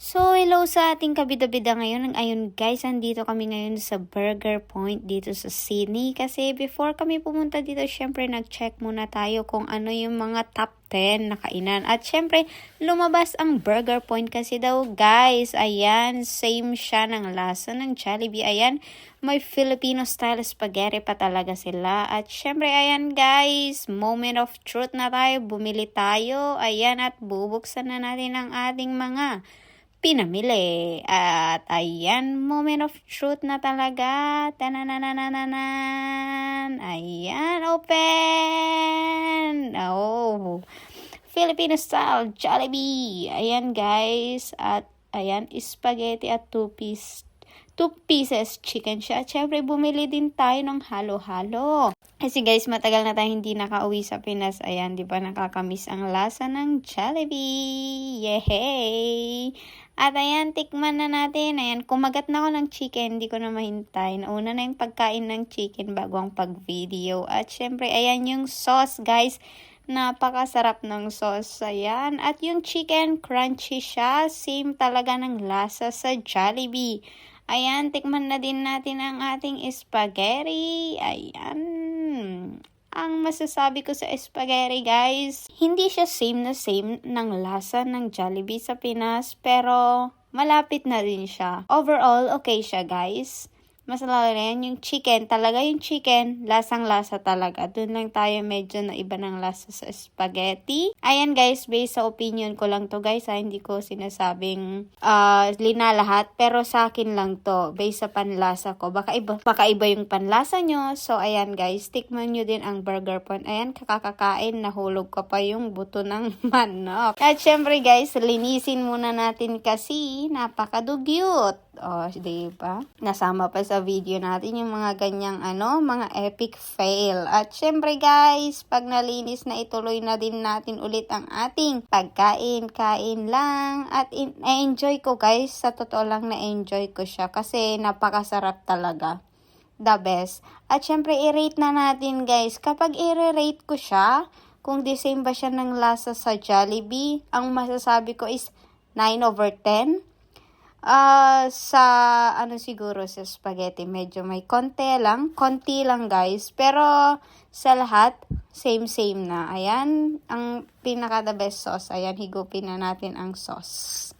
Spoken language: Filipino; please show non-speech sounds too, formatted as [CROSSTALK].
So, hello sa ating kabida-bida ngayon. Ayun guys, andito kami ngayon sa Burger Point dito sa Sydney. Kasi before kami pumunta dito, syempre nag-check muna tayo kung ano yung mga top 10 na kainan. At syempre, lumabas ang Burger Point kasi daw guys, ayan, same siya ng lasa ng Jollibee. Ayan, may Filipino style spaghetti pa talaga sila. At syempre, ayan guys, moment of truth na tayo. Bumili tayo. Ayan, at bubuksan na natin ang ating mga pinamili. At ayan, moment of truth na talaga. Tanananananan. Ayan, open! Oh, Filipino style Jollibee. Ayan guys. At ayan, spaghetti at two piece two pieces chicken siya. At syempre, bumili din tayo ng halo-halo. Kasi guys, matagal na tayo hindi nakauwi sa Pinas. Ayan, di ba nakakamiss ang lasa ng Jollibee? Yehey! At ayan, tikman na natin. Ayan, kumagat na ako ng chicken. Hindi ko na mahintay. Nauna na yung pagkain ng chicken bago ang pag-video. At syempre, ayan yung sauce, guys. Napakasarap ng sauce. Ayan. At yung chicken, crunchy siya. Same talaga ng lasa sa Jollibee. Ayan, tikman na din natin ang ating spaghetti. Ayan. Ang masasabi ko sa spaghetti guys, hindi siya same na same ng lasa ng Jollibee sa Pinas, pero malapit na din siya. Overall, okay siya guys. Mas lalo na yan, yung chicken, talaga yung chicken, lasang-lasa talaga. Doon lang tayo medyo na iba ng lasa sa spaghetti. Ayan guys, based sa opinion ko lang to guys, ha, hindi ko sinasabing uh, linalahat, pero sa akin lang to, based sa panlasa ko. Baka iba, baka iba yung panlasa nyo. So ayan guys, tikman nyo din ang burger point. Ayan, kakakakain, nahulog ka pa yung buto ng [LAUGHS] manok. At syempre guys, linisin muna natin kasi napakadugyot. O, oh, di ba? Nasama pa sa video natin yung mga ganyang ano, mga epic fail. At syempre guys, pag nalinis na ituloy na din natin ulit ang ating pagkain, kain lang. At in- enjoy ko guys, sa totoo lang na-enjoy ko siya kasi napakasarap talaga. The best. At syempre, i-rate na natin guys. Kapag i-rate ko siya, kung the same ba siya ng lasa sa Jollibee, ang masasabi ko is 9 over 10. Uh, sa ano siguro sa spaghetti medyo may konti lang, konti lang guys. Pero sa lahat same same na. Ayan, ang pinaka the best sauce. Ayan, higupin na natin ang sauce.